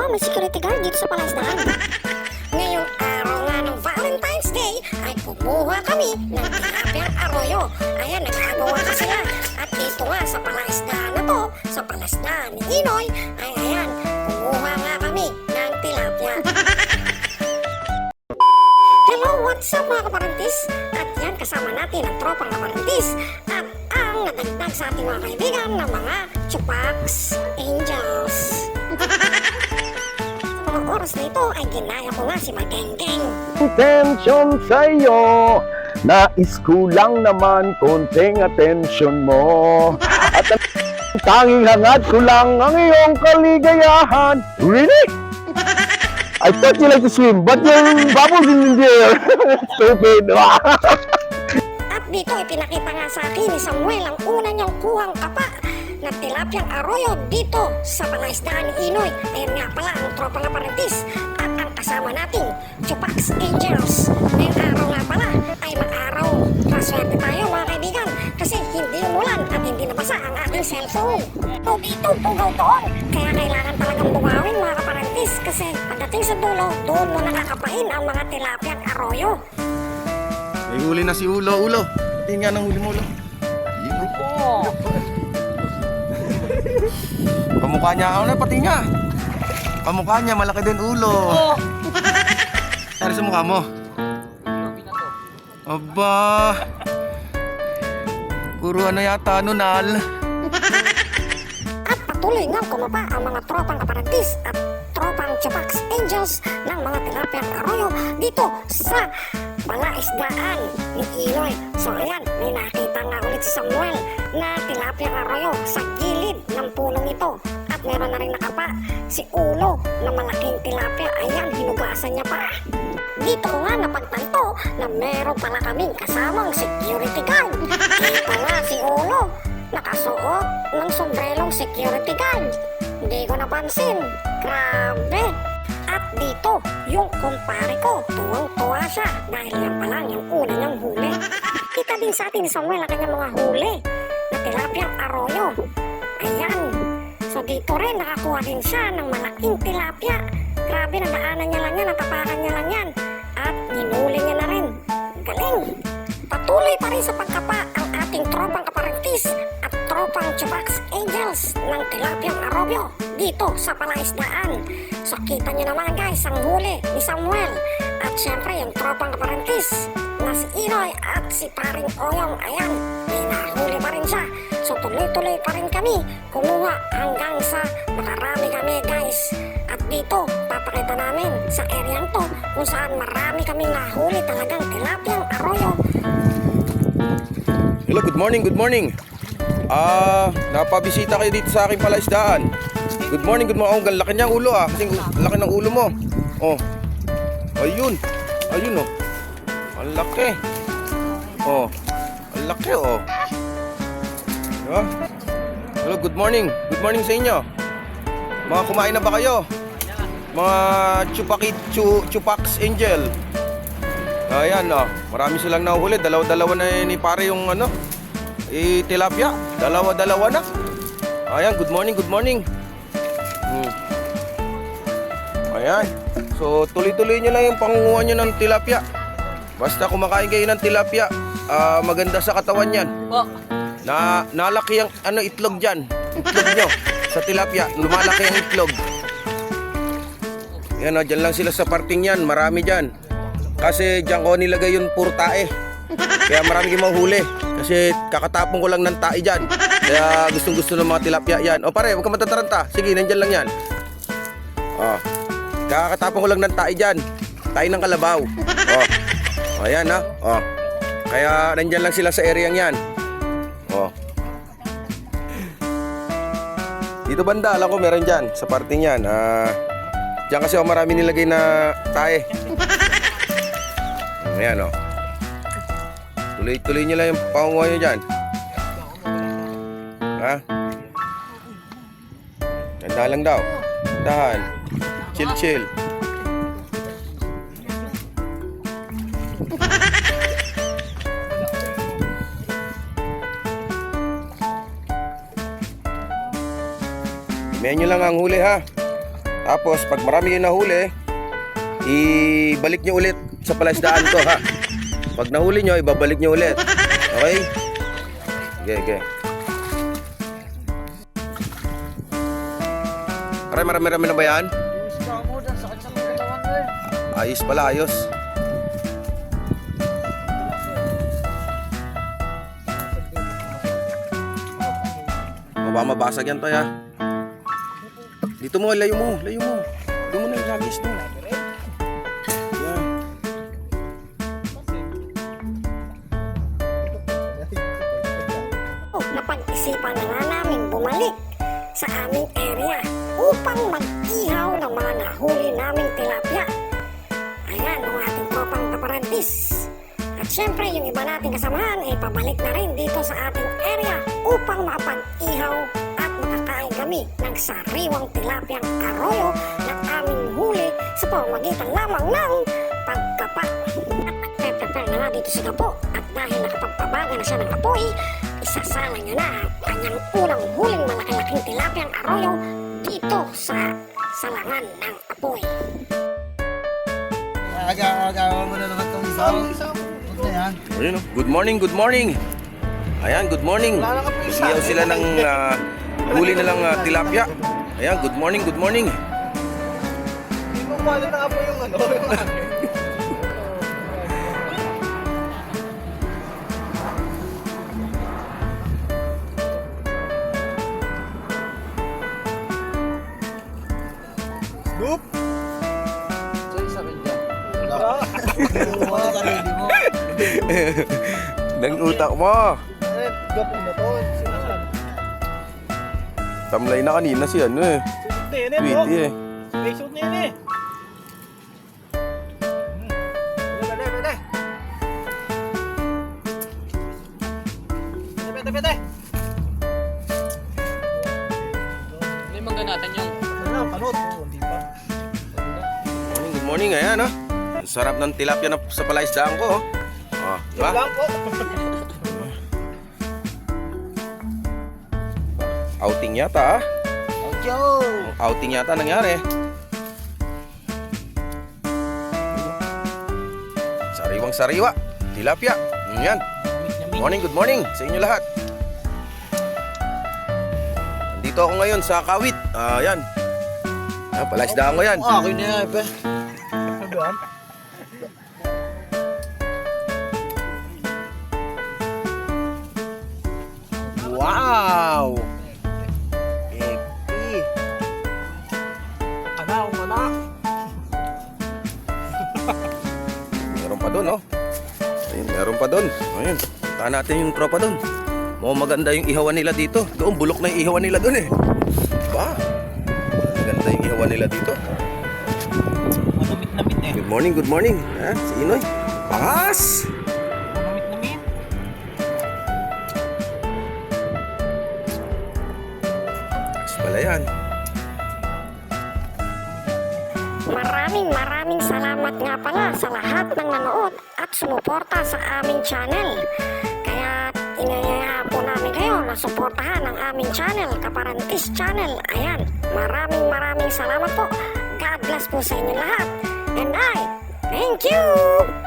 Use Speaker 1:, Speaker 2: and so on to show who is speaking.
Speaker 1: pa, may security guard dito sa palaisdaan. Ngayong araw nga ng Valentine's Day ay kumuha kami ng tilapiyang arroyo. Ayan, nag-agawa ka sila. At dito nga sa palaisdaan na to, sa palaisdaan ni Inoy, ay ayan, kumuha nga kami ng tilapia. Hello, what's up mga kaparantis? At yan, kasama natin ang tropang kaparantis at ang nadagdag sa ating mga kaibigan ng mga Chupax oras na ito ay ginaya ko nga si Magengeng.
Speaker 2: attention sa'yo Nais ko lang naman konting attention mo At ang tanging hangad ko lang ang iyong kaligayahan Really? I thought you like to swim, but your bubbles in the air. Stupid.
Speaker 1: At dito ipinakita nga sa akin ni Samuel ang una niyang kuhang kapa na tilapyang arroyo dito sa palaisdaan ni Inoy. Ayan nga pala ang tropang aprentis at ang kasama nating Chupax Angels. Ngayong araw nga pala ay mag-araw. Maswerte tayo mga kaibigan kasi hindi umulan at hindi nabasa ang ating cellphone. O dito, pugaw doon. Kaya kailangan talagang bumawin mga kaparentis kasi pagdating sa dulo, doon mo nakakapain ang mga tilapyang arroyo.
Speaker 3: May huli na si Ulo. Ulo. Tingin nga ng huli mo, Ulo. Kamukha niya. Ano na, pati nga. Kamukha niya, malaki din ulo. Oh. Ano sa mukha mo? Aba. Puro ano yata, nunal.
Speaker 1: At patuloy nga kumapa ang mga tropang kaparantis at tropang Chupax Angels ng mga tilapiyang arroyo dito sa palaisdaan ni Inoy. So ayan, may nakita nga ulit si Samuel na tilapiyang arroyo sa gilid ng punong ito. At meron na rin nakapa si Ulo na malaking tilapia. Ayan, hinugasan niya pa. Dito ko nga napagtanto na meron pala kaming kasamang security guard. Dito nga si Ulo nakasuot ng sombrerong security guard. Hindi ko napansin. Grabe. At dito, yung kumpare ko, tuwang-tuwa siya dahil yan pa lang yung una niyang huli. Kita din sa atin ni Samuel ang kanyang mga huli na tilapiyang arroyo. Ayan. So dito rin nakakuha din siya ng malaking tilapia. Grabe, nadaanan niya lang yan, natapakan niya lang yan. At ninuli niya na rin. Galing. Patuloy pa rin sa pagkapa ang ating tropang kaparentis at tropang Chupax Angels ng Tilapiyang Arroyo dito sa palaisdaan. So kita nyo naman guys ang huli ni Samuel at syempre yung tropang kaparentis na si Inoy at si paring Oyong. Ayan, may nahuli pa rin siya. So tuloy-tuloy pa rin kami kumuha hanggang sa makarami kami guys. At dito, papakita namin sa area to kung saan marami kaming nahuli talagang tilapiyang arroyo
Speaker 3: Hello, good morning, good morning. Ah, napabisita kayo dito sa aking palaisdaan. Good morning, good morning. Oh, laki niyang ulo ah. Kasi laki ng ulo mo. Oh. Ayun. Ayun oh. Ang laki. Oh. Ang laki oh. Diba? Hello, good morning. Good morning sa inyo. Mga kumain na ba kayo? Mga chupaki, chu, chupax angel. Ayan oh, marami silang nahuhuli. Dalawa-dalawa na ni pare yung ano, eh, tilapia. Dalawa-dalawa na. Ayan, good morning, good morning. Hmm. Ayan. So, tuloy-tuloy nyo lang yung pangunguha nyo ng tilapia. Basta kumakain kayo ng tilapia, ah, maganda sa katawan yan. Na, nalaki ang ano, itlog dyan. Itlog nyo sa tilapia. Lumalaki ang itlog. Yan o, dyan lang sila sa parting yan. Marami dyan. Kasi dyan ko nilagay yung puro tae. Kaya marami kayong mahuli. Kasi kakatapon ko lang ng tae dyan. Kaya gustong gusto ng mga tilapia yan. O pare, huwag ka matataranta. Sige, nandyan lang yan. O, kakatapon ko lang ng tae dyan. Tae ng kalabaw. O, ayan ha. O, kaya nandyan lang sila sa area yan. O. Dito banda, alam ko meron dyan. Sa parting yan. Ah, Diyan kasi ako marami nilagay na tae. Ayan o. Tuloy-tuloy nyo lang yung pangunguha nyo dyan. Ha? Ganda lang daw. Dahan. Chill, chill. Menyo lang ang huli ha. Tapos, pag marami yung nahuli, ibalik nyo ulit sa palaisdaan ko, ha? Pag nahuli nyo, ibabalik nyo ulit. Okay? Okay, okay. Aray, marami-rami na ba yan? Ayos pala, ayos. Baka mabasag yan tayo. Dito mo, layo mo, layo mo. Doon mo na yung lagis mo.
Speaker 1: Kaparantis. At syempre, yung iba nating kasamahan ay pabalik na rin dito sa ating area upang makapag-ihaw at makakain kami ng sariwang tilapiyang arroyo na aming huli sa pamamagitan lamang ng pagkapa. At nagpe-prepare na nga dito si Gapo at dahil nakapagpabaga na siya ng apoy, isasala niya na ang kanyang unang huling malaki-laking tilapiyang arroyo dito sa salangan ng apoy.
Speaker 4: Aga-aga mo na naman itong isaw. Huwag na yan.
Speaker 3: Ayun, oh. Good morning, good morning. Ayan, good morning.
Speaker 4: Wala na ka po isa.
Speaker 3: Iyaw sila ng ah, huli na lang ah, tilapia. Ayan, good morning, good morning.
Speaker 4: Hindi mo pala na po yung ano. yung
Speaker 3: Nang utak mo.
Speaker 4: Ano, gapo na to.
Speaker 3: Tamlay na kanina si ano eh.
Speaker 4: Sulit na yun eh.
Speaker 3: Tweety eh.
Speaker 4: May suit na yun eh. Pete.
Speaker 5: Hindi mangganasan yung
Speaker 4: Ano panot. Hindi pa.
Speaker 3: Morning, good morning. Ayan ah. Sarap ng tilapia na sa palaisdaan ko. Oh. Diba?
Speaker 4: lang po.
Speaker 3: Outing yata ah.
Speaker 4: Joe!
Speaker 3: Outing yata nangyari. Sariwang sariwa. Tilapia. Mm, Yan. Morning, good morning sa inyo lahat. Dito ako ngayon sa Kawit. Ah, yan. Ah, palaisdaan ko yan.
Speaker 4: Ah, akin na yan, pe. Ano
Speaker 3: Wow! Epi.
Speaker 4: Ana, umana.
Speaker 3: Meron pa doon, oh. Ayun, meron pa doon. Ayun. Puntahan natin yung tropa doon. Mukhang maganda yung ihawan nila dito. Doon, bulok na yung ihawan nila doon eh. Ba? Maganda yung ihawan nila dito.
Speaker 4: Eh.
Speaker 3: Good morning, good morning. Ha? Si Inoy. Pangas!
Speaker 4: Manumit-namit.
Speaker 3: Pangas pala yan.
Speaker 1: Maraming maraming salamat nga pala sa lahat ng nanood at sumuporta sa aming channel. Kaya inayayaan po namin kayo na suportahan ang aming channel, Kaparantis Channel. Ayan, maraming maraming salamat po. God bless po sa inyo lahat. And I, thank you!